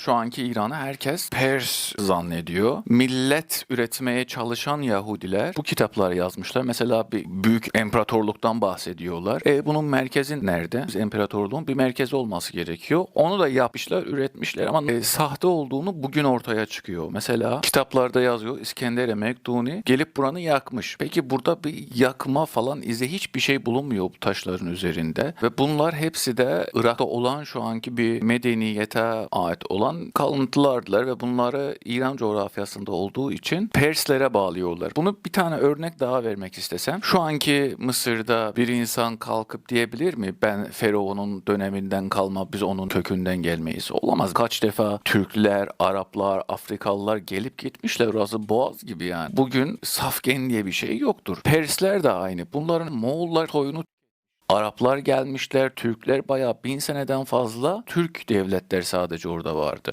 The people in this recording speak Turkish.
Şu anki İran'ı herkes Pers zannediyor. Millet üretmeye çalışan Yahudiler bu kitapları yazmışlar. Mesela bir büyük imparatorluktan bahsediyorlar. E bunun merkezi nerede? İmparatorluğun bir merkezi olması gerekiyor. Onu da yapmışlar, üretmişler ama e, sahte olduğunu bugün ortaya çıkıyor. Mesela kitaplarda yazıyor İskender Mekduni gelip buranı yakmış. Peki burada bir yakma falan izi hiçbir şey bulunmuyor bu taşların üzerinde. Ve bunlar hepsi de Irak'ta olan şu anki bir medeniyete ait olan kalıntılardılar ve bunları İran coğrafyasında olduğu için Perslere bağlıyorlar. Bunu bir tane örnek daha vermek istesem. Şu anki Mısır'da bir insan kalkıp diyebilir mi ben Fero'nun döneminden kalma biz onun kökünden gelmeyiz. Olamaz. Kaç defa Türkler, Araplar, Afrikalılar gelip gitmişler. Orası boğaz gibi yani. Bugün Safgen diye bir şey yoktur. Persler de aynı. Bunların Moğollar soyunu Araplar gelmişler, Türkler bayağı bin seneden fazla Türk devletler sadece orada vardı.